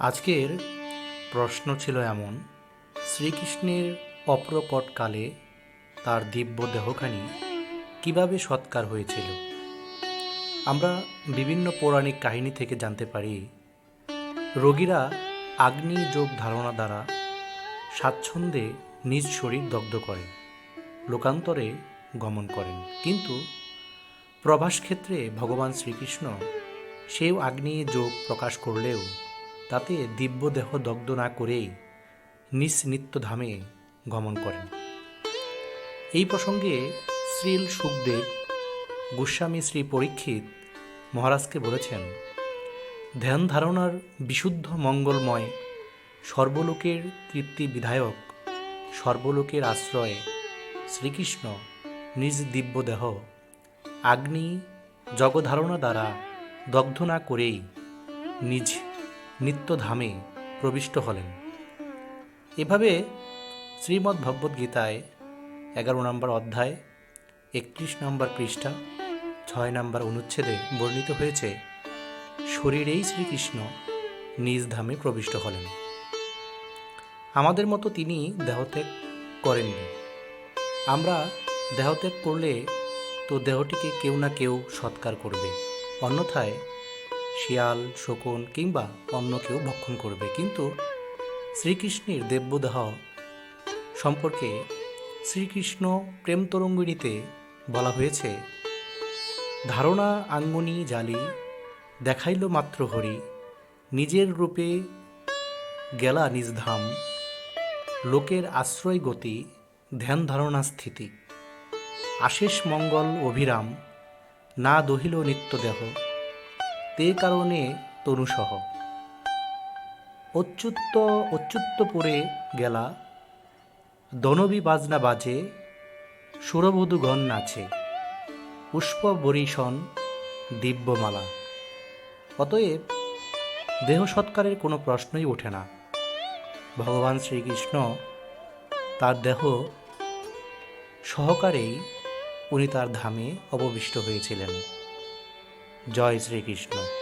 আজকের প্রশ্ন ছিল এমন, শ্রীকৃষ্ণের অপ্রকট কালে তার দিব্য দেহখানি কীভাবে সৎকার হয়েছিল? আমরা বিভিন্ন পৌরাণিক কাহিনী থেকে জানতে পারি, রোগীরা আগ্নি যোগ ধারণা দ্বারা স্বাচ্ছন্দ্যে নিজ শরীর দগ্ধ করে, লোকান্তরে গমন করেন। কিন্তু প্রভাস ক্ষেত্রে ভগবান শ্রীকৃষ্ণ সেও আগ্নি যোগ প্রকাশ করলেও তাতে দিব্য দেহ দগ্ধ না করেই নিজ নিত্যধামে গমন করেন। এই প্রসঙ্গে শ্রীল সুখদেব গোস্বামী শ্রী পরীক্ষিত মহারাজকে বলেছেন, ধ্যান ধারণার বিশুদ্ধ মঙ্গলময় সর্বলোকের তৃপ্তি বিধায়ক, সর্বলোকের আশ্রয়ে শ্রীকৃষ্ণ নিজ দিব্য দেহ আগ্নি জগধারণা দ্বারা দগ্ধ না করেই নিজ নিত্যধামে প্রবিষ্ট হলেন। এভাবে শ্রীমদ্ ভগবদ্গীতায় এগারো নম্বর অধ্যায়, একত্রিশ নম্বর পৃষ্ঠা, ছয় নম্বর অনুচ্ছেদে বর্ণিত হয়েছে, শরীরেই শ্রীকৃষ্ণ নিজ ধামে প্রবিষ্ট হলেন। আমাদের মতো তিনি দেহত্যাগ করেননি। আমরা দেহত্যাগ করলে তো দেহটিকে কেউ না কেউ সৎকার করবে। অন্যথায় শিয়াল, শকুন কিংবা অন্য কেউ ভক্ষণ করবে। কিন্তু শ্রীকৃষ্ণের দেব্যদেহ সম্পর্কে শ্রীকৃষ্ণ প্রেম তরঙ্গিনীতে বলা হয়েছে, ধারণা আঙ্গনি জালি, দেখাইল মাত্র হরি, নিজের রূপে গেলা নিজ ধাম, লোকের আশ্রয় গতি, ধ্যান ধারণা স্থিতি, আশেষ মঙ্গল অভিরাম, না দহিল নিত্যদেহ তে কারণে তনুসহ। অচ্যুত্ত অচ্যুত্তপুরে গেলা, দনবী বাজনা বাজে সুরবধূগণ নাচে পুষ্প বরিশন দিব্যমালা। অতএব দেহ সৎকারের কোনো প্রশ্নই ওঠে না। ভগবান শ্রীকৃষ্ণ তার দেহ সহকারেই উনি তার ধামে অববিষ্ট হয়েছিলেন। জয় শ্রীকৃষ্ণ